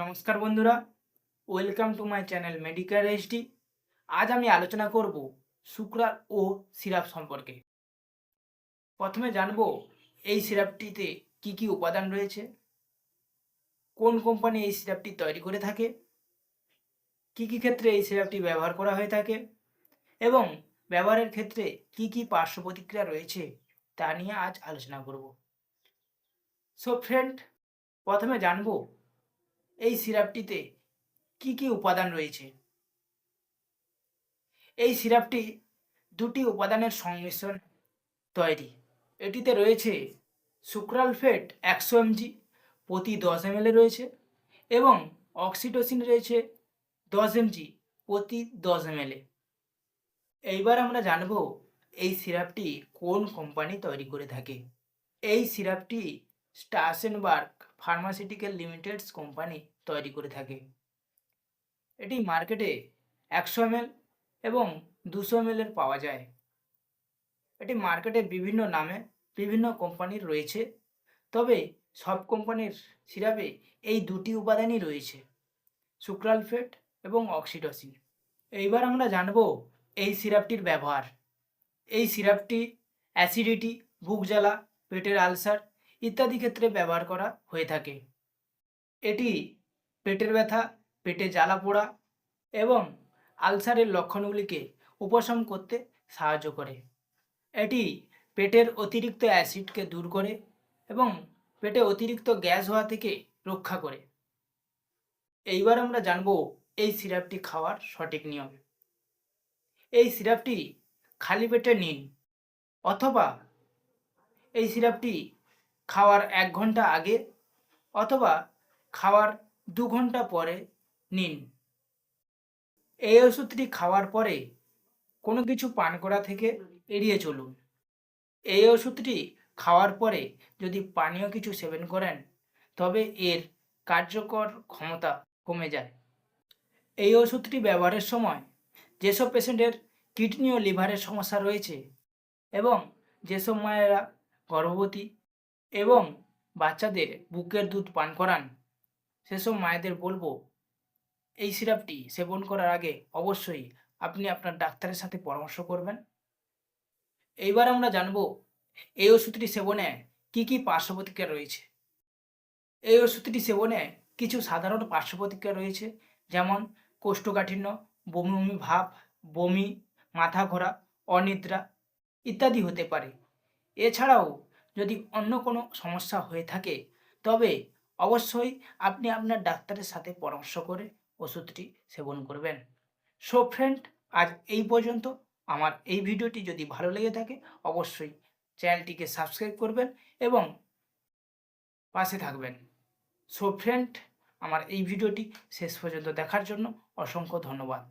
নমস্কার বন্ধুরা welcome to my channel medical HD আজ আমি আলোচনা করব শুক্রার ও সিরাপ সম্পর্কে। প্রথমে জানব এই সিরাপটিতে কি কি উপাদান রয়েছে, কোন কোম্পানি এই সিরাপটি তৈরি করে থাকে, কি কি ক্ষেত্রে এই সিরাপটি ব্যবহার করা হয়ে থাকে, এবং ব্যবহারের ক্ষেত্রে কি কি পার্শ্ব প্রতিক্রিয়া রয়েছে তা নিয়ে আজ আলোচনা করব। সো ফ্রেন্ড প্রথমে জানব এই সিরাপটিতে কি কি উপাদান রয়েছে? এই সিরাপটি দুটি উপাদানের সংমিশ্রণ তৈরি। এটিতে রয়েছে সুক্রালফেট একশো এমজি, প্রতি দশ এম রয়েছে, এবং অক্সিটোসিন রয়েছে দশ এমজি, প্রতি দশ এম এইবার আমরা জানব এই সিরাপটি কোন কোম্পানি তৈরি করে থাকে। এই সিরাপটি স্টাসেনবার্গ ফার্মাসিউটিক্যাল লিমিটেডস কোম্পানি তৈরি করে থাকে। এটি মার্কেটে একশো এম এবং দুশো এম পাওয়া যায়। এটি মার্কেটে বিভিন্ন নামে বিভিন্ন কোম্পানির রয়েছে। তবে সব কোম্পানির সিরাপে এই দুটি উপাদানই রয়েছে সুক্রালফেট এবং অক্সিটোসিন এইবার আমরা জানব এই সিরাপটির ব্যবহার। এই সিরাপটি অ্যাসিডিটি বুক জ্বালা, পেটের আলসার ইত্যাদি ক্ষেত্রে ব্যবহার করা হয়ে থাকে। এটি পেটের ব্যথা, পেটে জ্বালা পোড়া এবং আলসারের লক্ষণগুলিকে উপশম করতে সাহায্য করে। এটি পেটের অতিরিক্ত অ্যাসিডকে দূর করে এবং পেটে অতিরিক্ত গ্যাস হওয়া থেকে রক্ষা করে। এইবার আমরা জানব এই সিরাপটি খাওয়ার সঠিক নিয়ম। এই সিরাপটি খালি পেটে নিন অথবা এই সিরাপটি খাওয়ার এক ঘণ্টা আগে অথবা খাওয়ার দু ঘণ্টা পরে নিন। এই ওষুধটি খাওয়ার পরে কোনো কিছু পান করা থেকে এড়িয়ে চলুন। এই ওষুধটি খাওয়ার পরে যদি পানীয় কিছু সেবন করেন, তবে এর কার্যকর ক্ষমতা কমে যায়। এই ওষুধটি ব্যবহারের সময় যেসব পেশেন্টের কিডনি ও লিভারের সমস্যা রয়েছে এবং যেসব মায়েরা গর্ভবতী এবং বাচ্চাদের বুকের দুধ পান করান। সেসব মায়েদের বলব, এই সিরাপটি সেবন করার আগে অবশ্যই আপনি আপনার ডাক্তারের সাথে পরামর্শ করবেন। এইবার আমরা জানব, এই ওষুধটি সেবনে কি কি পার্শ্ব প্রতিক্রিয়া রয়েছে? এই ওষুধটি সেবনে কিছু সাধারণ পার্শ্ব প্রতিক্রিয়া রয়েছে, যেমন কোষ্ঠকাঠিন্য, বমি বমি ভাব, বমি, মাথা ঘোরা, অনিদ্রা ইত্যাদি হতে পারে। এছাড়াও যদি অন্য কোনো সমস্যা হয়ে থাকে, তবে অবশ্যই আপনি আপনার ডাক্তারের সাথে পরামর্শ করে ওষুধটি সেবন করবেন। সো ফ্রেন্ড আজ এই পর্যন্ত। আমার এই ভিডিওটি যদি ভালো লেগে থাকে, অবশ্যই চ্যানেলটিকে সাবস্ক্রাইব করবেন এবং পাশে থাকবেন। সো ফ্রেন্ড আমার এই ভিডিওটি শেষ পর্যন্ত দেখার জন্য অসংখ্য ধন্যবাদ।